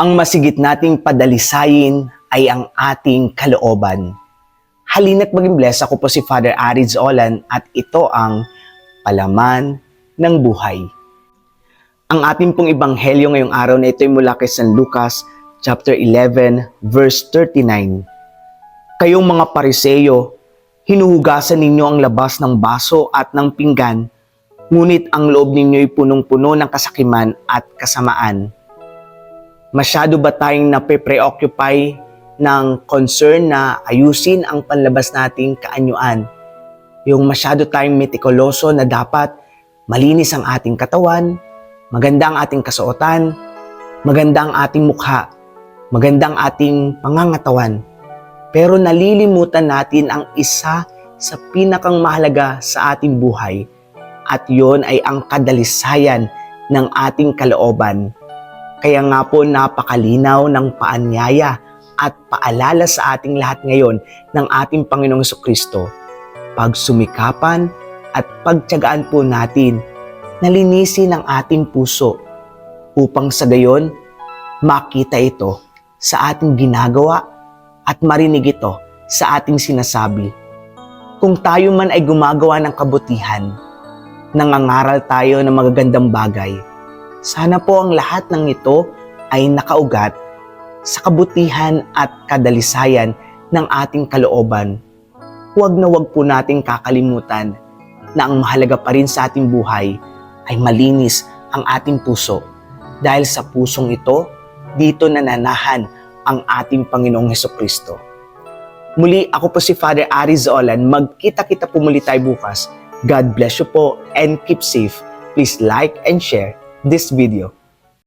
Ang masigit nating padalisayin ay ang ating kalooban. Halina't maging bless ako po si Father Arids Olan at ito ang Palaman ng Buhay. Ang ating pong ebanghelyo ngayong araw na ito ay mula kay San Lucas chapter 11 verse 39. Kayong mga pariseyo, hinuhugasan ninyo ang labas ng baso at ng pinggan, ngunit ang loob ninyo ay punong-puno ng kasakiman at kasamaan. Masyado ba tayong nape-preoccupy ng concern na ayusin ang panlabas nating kaanyuan? Yung masyado tayong metikuloso na dapat malinis ang ating katawan, maganda ang ating kasuotan, maganda ang ating mukha, maganda ang ating pangangatawan. Pero nalilimutan natin ang isa sa pinakang mahalaga sa ating buhay at yon ay ang kadalisayan ng ating kalooban. Kaya nga po napakalinaw ng paanyaya at paalala sa ating lahat ngayon ng ating Panginoong Kristo. Pagsumikapan at pagtyagaan po natin na linisin ang ating puso upang sa gayon makita ito sa ating ginagawa at marinig ito sa ating sinasabi. Kung tayo man ay gumagawa ng kabutihan, nangangaral tayo ng magagandang bagay, sana po ang lahat ng ito ay nakaugat sa kabutihan at kadalisayan ng ating kalooban. Huwag na huwag po nating kakalimutan na ang mahalaga pa rin sa ating buhay ay malinis ang ating puso. Dahil sa pusong ito, dito nananahan ang ating Panginoong Heso Kristo. Muli, ako po si Father Ari Zolan. Magkita-kita po muli tayo bukas. God bless you po and keep safe. Please like and share this video.